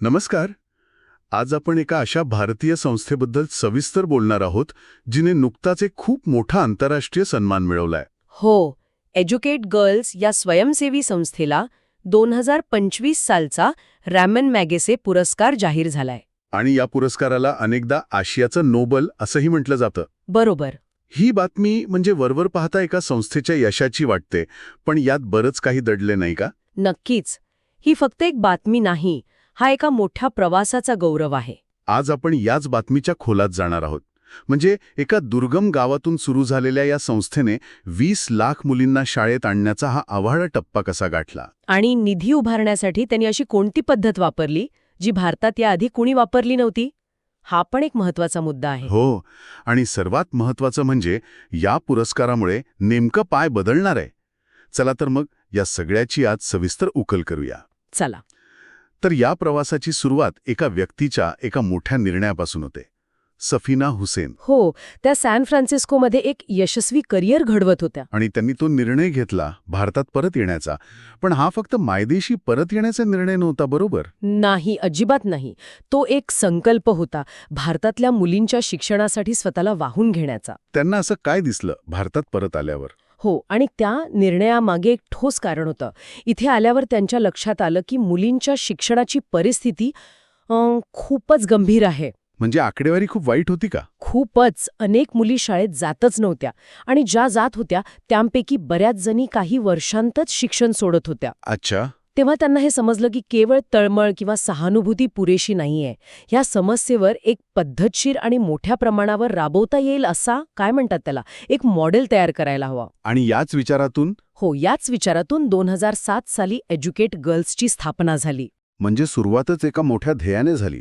नमस्कार. आज आपण एका अशा भारतीय संस्थेबद्दल सविस्तर बोलणार आहोत जिने नुकताच एक खूप मोठा आंतरराष्ट्रीय सन्मान मिळवलाय. हो एज्युकेट गर्ल्स या स्वयंसेवी संस्थेला दोन हजार पंचवीस सालचा रॅमन मॅगेसे पुरस्कार जाहीर झालाय. आणि या पुरस्काराला अनेकदा आशियाचं नोबल असंही म्हटलं जातं. बरोबर. ही बातमी म्हणजे वरवर पाहता एका संस्थेच्या यशाची वाटते पण यात बरंच काही दडले नाही का? नक्कीच. ही फक्त एक बातमी नाही हा एका मोठ्या प्रवासाचा गौरव आहे. आज आपण याच बातमीच्या खोलात जाणार आहोत. म्हणजे एका दुर्गम गावातून सुरू झालेल्या या संस्थेने 20 लाख मुलींना शाळेत आणण्याचा हा आव्हाडा टप्पा कसा गाठला? आणि निधी उभारण्यासाठी त्यांनी अशी कोणती पद्धत वापरली जी भारतात याआधी कुणी वापरली नव्हती? हा पण एक महत्त्वाचा मुद्दा आहे. हो आणि सर्वात महत्वाचं म्हणजे या पुरस्कारामुळे नेमकं पाय बदलणार आहे. चला तर मग या सगळ्याची आज सविस्तर उकल करूया. चला. तर या प्रवासाची सुरुवात एका व्यक्तीच्या एका मोठ्या निर्णयापासून होते. सफीना हुसेन. हो त्या सॅन फ्रान्सिस्कोमध्ये एक यशस्वी करिअर घडवत होत्या. आणि त्यांनी तो निर्णय घेतला भारतात परत येण्याचा. पण हा फक्त मायदेशी परत येण्याचा निर्णय नव्हता बरोबर? नाही अजिबात नाही. तो एक संकल्प होता भारतातल्या मुलींच्या शिक्षणासाठी स्वतःला वाहून घेण्याचा. त्यांना असं काय दिसलं भारतात परत आल्यावर? हो आणि त्या निर्णयामागे एक ठोस कारण होतं. इथे आल्यावर त्यांच्या लक्षात आलं की मुलींच्या शिक्षणाची परिस्थिती खूपच गंभीर आहे. म्हणजे आकडेवारी खूप वाईट होती का? खूपच. अनेक मुली शाळेत जातच नव्हत्या आणि ज्या जात होत्या त्यांपैकी बऱ्याच जणी काही वर्षांतच शिक्षण सोडत होत्या. अच्छा. तेव्हा त्यांना हे समजलं की केवळ तळमळ किंवा सहानुभूती पुरेशी नाहीये. ह्या समस्येवर एक पद्धतशीर आणि मोठ्या प्रमाणावर राबवता येईल असा काय म्हणतात त्याला? एक मॉडेल तयार करायला हवा. आणि याच विचारातून? हो याच विचारातून दोन हजार सात साली एज्युकेट गर्ल्सची स्थापना झाली. म्हणजे सुरुवातच एका मोठ्या ध्येयाने झाली.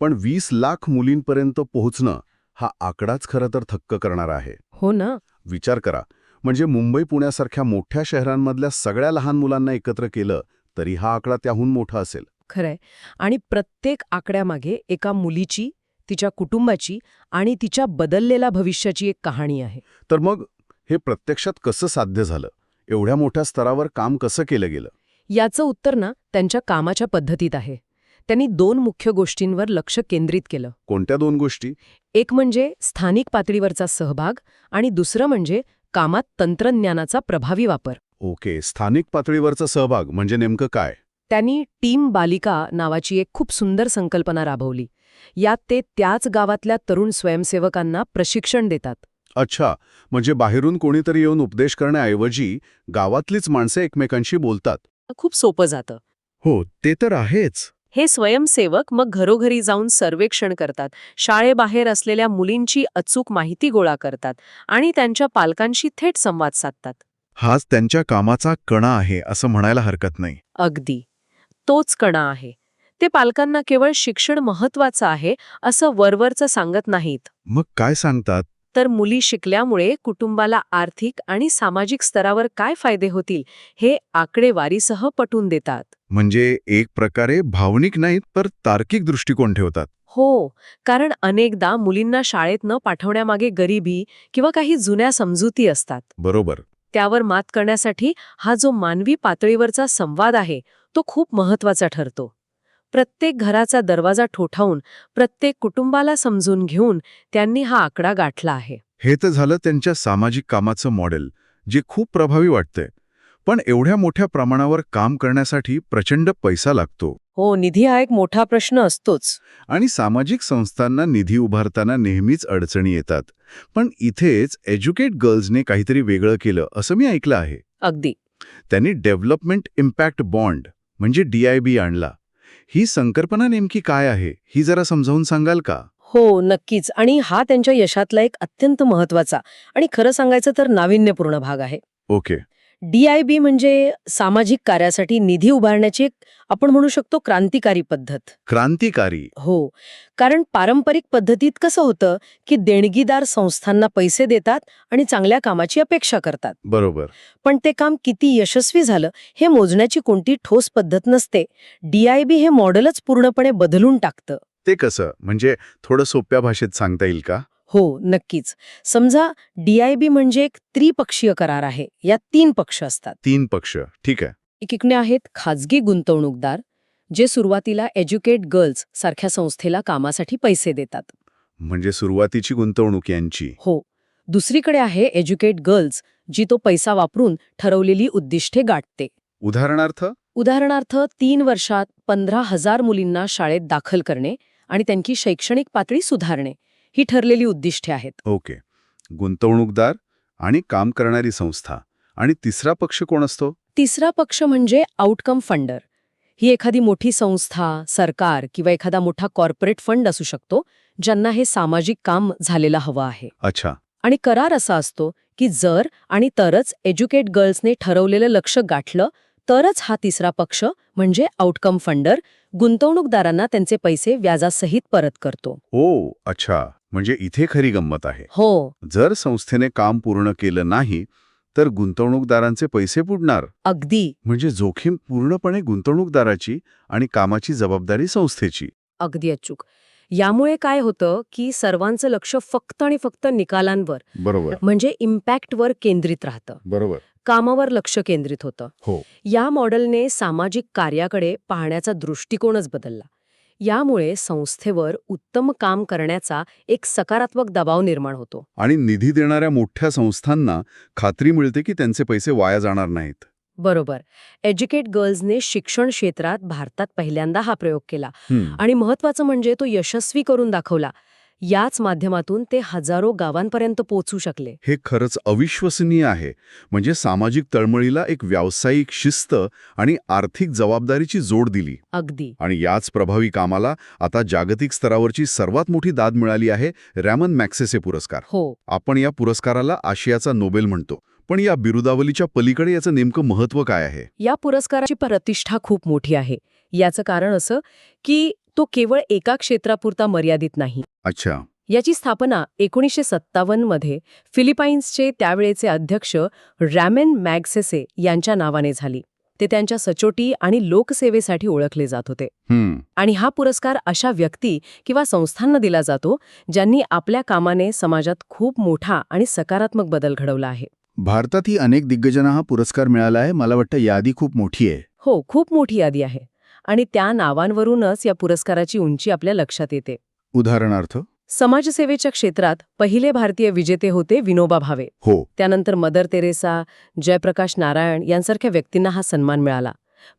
पण 20 लाख मुलींपर्यंत पोहोचणं हा आकडाच खरं तर थक्क करणारा आहे. हो ना. विचार करा. म्हणजे मुंबई पुण्यासारख्या मोठ्या शहरांमधल्या सगळ्या लहान मुलांना एकत्र केलं तरी हा आकडा त्याहून मोठा असेल. खरंय. आणि प्रत्येक आकड्यामागे एका मुलीची तिच्या कुटुंबाची आणि तिच्या बदललेल्या भविष्याची एक कहाणी आहे. तर मग हे प्रत्यक्षात कसं साध्य झालं? एवढ्या मोठ्या स्तरावर काम कसं केलं गेलं? याचं उत्तर ना त्यांच्या कामाच्या पद्धतीत आहे. त्यांनी दोन मुख्य गोष्टींवर लक्ष केंद्रित केलं. कोणत्या दोन गोष्टी? एक म्हणजे स्थानिक पातळीवरचा सहभाग आणि दुसरं म्हणजे कामात तंत्रज्ञानाचा प्रभावी वापर. ओके स्थानिक पातळीवरचा सहभाग म्हणजे नेमकं काय? त्यांनी टीम बालिका नावाची एक खूप सुंदर संकल्पना राबवली. यात ते त्याच गावातल्या तरुण स्वयंसेवकांना प्रशिक्षण देतात. अच्छा म्हणजे बाहेरून कोणीतरी येऊन उपदेश करण्याऐवजी गावातलीच माणसे एकमेकांशी बोलतात. खूप सोपं जातं. हो ते तर आहेच. हे स्वयंसेवक मग घरोघरी जाऊन सर्वेक्षण करतात. शाळेबाहेर असलेल्या मुलींची अचूक माहिती गोळा करतात आणि त्यांच्या पालकांशी थेट संवाद साधतात. हाच त्यांच्या कामाचा कणा आहे असं म्हणायला हरकत नाही. अगदी. तोच कणा आहे. ते पालकांना केवळ शिक्षण महत्वाचं आहे असं वरवरचं सांगत नाहीत. मग काय सांगतात? तर मुली शिकल्यामुळे कुटुंबाला आर्थिक आणि सामाजिक स्तरावर काय फायदे होतील हे आकडेवारीसह पटवून देतात. म्हणजे एक प्रकारे भावनिक नाहीत तर तार्किक दृष्टिकोन ठेवतात. हो कारण अनेकदा मुलींना शाळेत न पाठवण्यामागे गरिबी किंवा काही जुन्या समजुती असतात. बरोबर. त्यावर मात करण्यासाठी हा जो मानवी पातळीवरचा संवाद आहे तो खूप महत्त्वाचा ठरतो. प्रत्येक घराचा दरवाजा ठोठावून प्रत्येक कुटुंबाला समजून घेऊन त्यांनी हा आकडा गाठला आहे. हे तर झालं त्यांच्या सामाजिक कामाचं मॉडेल जे खूप प्रभावी वाटतंय. पण एवढ्या मोठ्या प्रमाणावर काम करण्यासाठी प्रचंड पैसा लागतो. हो निधी हा एक मोठा प्रश्न असतोच. आणि सामाजिक संस्थांना निधी उभारताना नेहमीच अडचणी येतात. पण इथेच एज्युकेट गर्ल्सने काहीतरी वेगळं केलं असं मी ऐकलं आहे. अगदी. त्यांनी डेव्हलपमेंट इम्पॅक्ट बॉन्ड म्हणजे डीआयबी आणला. ही संकल्पना नेमकी काय आहे ही जरा समजावून सांगाल का? हो नक्कीच. आणि हा त्यांच्या यशातला एक अत्यंत महत्त्वाचा आणि खरं सांगायचं तर नाविन्यपूर्ण भाग आहे. ओके. डीआयबी म्हणजे सामाजिक कार्यासाठी निधी उभारण्याची एक आपण म्हणू शकतो क्रांतिकारी पद्धत. क्रांतिकारी. हो. कारण पारंपरिक पद्धतीत कसं होतं की देणगीदार संस्थांना पैसे देतात आणि चांगल्या कामाची अपेक्षा करतात. बरोबर. पण ते काम किती यशस्वी झालं हे मोजण्याची कोणती ठोस पद्धत नसते. डीआयबी हे मॉडेलच पूर्णपणे बदलून टाकतं. ते कसं? म्हणजे थोडं सोप्या भाषेत सांगता येईल का? हो नक्कीच. समजा डीआयबी म्हणजे एक त्रिपक्षीय करार आहे. यात तीन पक्ष असतात. तीन पक्ष. ठीक आहे. एकीकडे आहेत खाजगी गुंतवणूकदार जे सुरुवातीला एज्युकेट गर्ल्स सारख्या संस्थेला कामासाठी पैसे देतात. म्हणजे सुरुवातीची गुंतवणूक यांची. हो. दुसरीकडे आहे एज्युकेट गर्ल्स जी तो पैसा वापरून ठरवलेली उद्दिष्टे गाठते. उदाहरणार्थ? उदाहरणार्थ तीन वर्षात पंधरा हजार मुलींना शाळेत दाखल करणे आणि त्यांची शैक्षणिक पातळी सुधारणे. ही ठरलेली उद्दिष्टे आहेत. ओके. गुंतवणूकदार आणि काम करणारी संस्था. आणि तिसरा पक्ष कोण असतो? तिसरा पक्ष म्हणजे आउटकम फंडर. ही एखादी मोठी संस्था सरकार किंवा एखादा मोठा कॉर्पोरेट फंड असू शकतो ज्यांना हे सामाजिक काम झालेलं हवं आहे. अच्छा. आणि करार असा असतो की जर आणि तरच एज्युकेट गर्ल्सने ठरवलेलं लक्ष गाठलं तरच हा तिसरा पक्ष म्हणजे आउटकम फंडर गुंतवणूकदारांना त्यांचे पैसे व्याजासहित परत करतो. ओ अच्छा. म्हणजे इथे खरी गंमत आहे. हो. जर संस्थेने काम पूर्ण केलं नाही तर गुंतवणूकदारांचे पैसे बुडणार अगदी. म्हणजे जोखीम पूर्णपणे गुंतवणूकदाराची आणि कामाची जबाबदारी संस्थेची. अगदी अचूक. यामुळे काय होतं की सर्वांचं लक्ष फक्त आणि फक्त निकालांवर बरोबर. म्हणजे इम्पॅक्टवर केंद्रित राहतं. बरोबर. कामावर लक्ष केंद्रित होतं. हो. या मॉडेलने सामाजिक कार्याकडे पाहण्याचा दृष्टिकोनच बदलला. यामुळे संस्थेवर उत्तम काम करण्याचा एक सकारात्मक दबाव निर्माण होतो. आणि निधी देणाऱ्या मोठ्या संस्थांना खात्री मिळते की त्यांचे पैसे वाया जाणार नाहीत. बरोबर. एज्युकेट गर्ल्सने शिक्षण क्षेत्रात भारतात पहिल्यांदा हा प्रयोग केला. आणि महत्वाचं म्हणजे तो यशस्वी करून दाखवला. याच माध्यमातून ते हजारो गावांपर्यंत पोहोचू शकले. हे खरंच अविश्वसनीय आहे. म्हणजे सामाजिक तळमळीला एक व्यावसायिक शिस्त आणि आर्थिक जबाबदारीची जोड दिली. अगदी. आणि याच प्रभावी कामाला आता जागतिक स्तरावरची सर्वात मोठी दाद मिळाली आहे रॅमन मॅक्सेसे पुरस्कार. हो. आपण या पुरस्काराला आशियाचा नोबेल म्हणतो. पण या बिरुदावलीच्या पलीकडे याचं नेमकं महत्त्व काय आहे? या पुरस्काराची प्रतिष्ठा खूप मोठी आहे. याचं कारण असं की तो केवळ एका क्षेत्रापुरता मर्यादित नाही. अच्छा. याची स्थापना एकोणीसशे सत्तावन्नमध्ये फिलिपाईन्सचे त्यावेळेचे अध्यक्ष रॅमेन मॅगसेसे यांच्या नावाने झाली. ते त्यांच्या सचोटी आणि लोकसेवेसाठी ओळखले जात होते. आणि हा पुरस्कार अशा व्यक्ती किंवा संस्थांना दिला जातो ज्यांनी आपल्या कामाने समाजात खूप मोठा आणि सकारात्मक बदल घडवला आहे. भारतातही अनेक दिग्गजांना हा पुरस्कार मिळाला आहे. मला वाटतं यादी खूप मोठी आहे. हो खूप मोठी यादी आहे. आणि त्या नावांवरूनच या पुरस्काराची उंची आपल्या लक्षात येते. उदाहरणार्थ? समाजसेवेच्या क्षेत्रात पहिले भारतीय विजेते होते विनोबा भावे. हो. त्यानंतर मदर तेरेसा जयप्रकाश नारायण यांसारख्या व्यक्तींना हा सन्मान मिळाला.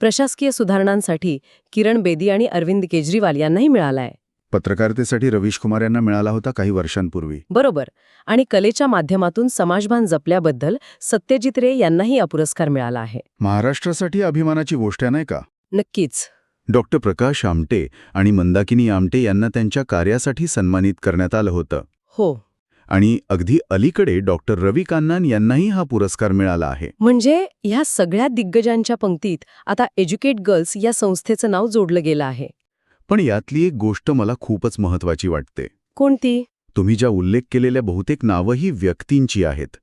प्रशासकीय सुधारणांसाठी किरण बेदी आणि अरविंद केजरीवाल यांनाही मिळालाय. पत्रकारितेसाठी रवीश कुमार यांना मिळाला होता काही वर्षांपूर्वी. बरोबर. आणि कलेच्या माध्यमातून समाजभान जपल्याबद्दल सत्यजित रे यांनाही हा पुरस्कार मिळाला आहे. महाराष्ट्रासाठी अभिमानाची गोष्ट नाही का? नक्कीच. डॉक्टर प्रकाश आमटे आणि मंदाकिनी आमटे यांना त्यांच्या कार्यासाठी सन्मानित करण्यात आलं होतं. हो. आणि अगदी अलीकडे डॉक्टर रवी कान्नान यांनाही हा पुरस्कार मिळाला आहे. म्हणजे ह्या सगळ्या दिग्गजांच्या पंक्तीत आता एज्युकेट गर्ल्स या संस्थेचं नाव जोडलं गेलं आहे. पण यातली एक गोष्ट मला खूपच महत्वाची वाटते. कोणती? तुम्ही ज्या उल्लेख केलेल्या बहुतेक नावं ही व्यक्तींची आहेत.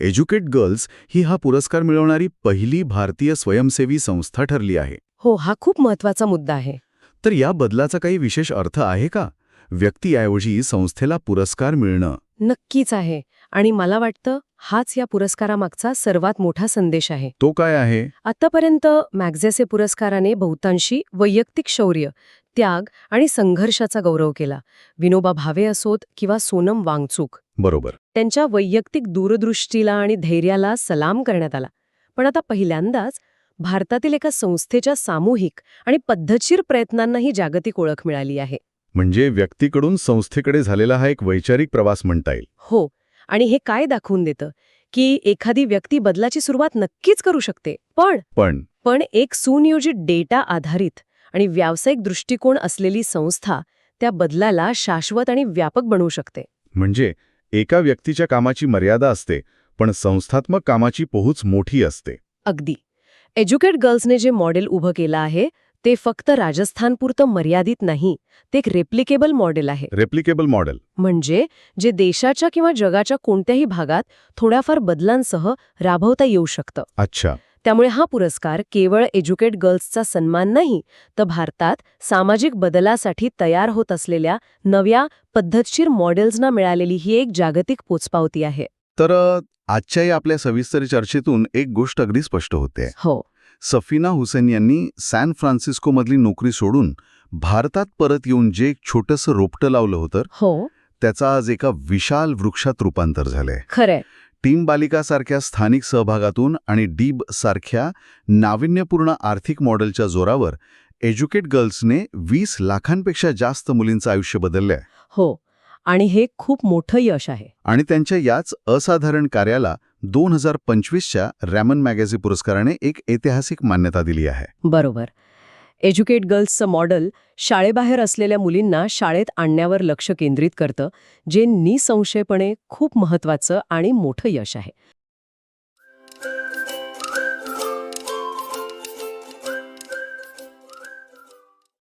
एज्युकेट गर्ल्स ही हा पुरस्कार मिळवणारी पहिली भारतीय स्वयंसेवी संस्था ठरली आहे. हो हा खूप महत्त्वाचा मुद्दा आहे. तर या बदलाचा काही विशेष अर्थ आहे का? व्यक्तीऐवजी संस्थेला पुरस्कार मिळणं. नक्कीच आहे. आणि मला वाटतं हाच या पुरस्कारामागचा सर्वात मोठा संदेश आहे. तो काय आहे? आतापर्यंत मॅग्झेसे पुरस्काराने बहुतांशी वैयक्तिक शौर्य त्याग आणि संघर्षाचा गौरव केला. विनोबा भावे असोत किंवा सोनम वांगचूक. बरोबर. त्यांच्या वैयक्तिक दूरदृष्टीला आणि धैर्याला सलाम करण्यात आला. पण आता पहिल्यांदाच भारतातील एका संस्थेच्या सामूहिक आणि पद्धतशीर प्रयत्नांनाही जागतिक ओळख मिळाली आहे. म्हणजे व्यक्तीकडून संस्थेकडे झालेला हा एक वैचारिक प्रवास म्हणता येईल. हो आणि हे काय दाखवून देतं? की एखादी व्यक्ती बदलाची सुरुवात नक्कीच करू शकते. पण पण पण एक सुनियोजित डेटा आधारित आणि व्यावसायिक दृष्टिकोन असलेली संस्था त्या बदलाला शाश्वत आणि व्यापक बनवू शकते. म्हणजे एका व्यक्तीच्या कामाची मर्यादा असते पण संस्थात्मक कामाची पोहोच मोठी असते. अगदी. एज्युकेट गर्ल्सने जे मॉडेल उभं केलं आहे ते फक्त राजस्थानपुरतं मर्यादित नाही ते एक रेप्लिकेबल मॉडेल आहे. रेप्लिकेबल मॉडेल म्हणजे जे देशाच्या किंवा जगाच्या कोणत्याही भागात थोड्याफार बदलांसह राबवता येऊ शकतं. अच्छा. त्यामुळे हा पुरस्कार केवळ एज्युकेट गर्ल्सचा सन्मान नाही तर भारतात सामाजिक बदलासाठी तयार होत असलेल्या नव्या पद्धतशीर मॉडेल्सना मिळालेली ही एक जागतिक पोचपावती आहे. तर अ, आजच्या या आपल्या सविस्तर चर्चेतून एक गोष्ट अगदी स्पष्ट होते. हो. सफिना हुसेन यांनी सॅन फ्रान्सिस्कोमधली नोकरी सोडून भारतात परत येऊन जे एक छोटंसं रोपटं लावलं होतं हो. त्याचं आज एका विशाल वृक्षात रूपांतर झालंय. खरंय. टीम बालिकासारख्या स्थानिक सहभागातून आणि डीब सारख्या नाविन्यपूर्ण आर्थिक मॉडेलच्या जोरावर एज्युकेट गर्ल्सने वीस लाखांपेक्षा जास्त मुलींचं आयुष्य बदललंय. हो. आणि हे खूप मोठं यश आहे. आणि त्यांच्या याच असाधारण कार्याला दोन हजार पंचवीसच्या रॅमन मॅगॅझी पुरस्काराने एक ऐतिहासिक मान्यता दिली आहे. बरोबर. एज्युकेट गर्ल्सचं मॉडेल शाळेबाहेर असलेल्या मुलींना शाळेत आणण्यावर लक्ष केंद्रित करतं जे निसंशयपणे खूप महत्वाचं आणि मोठं यश आहे.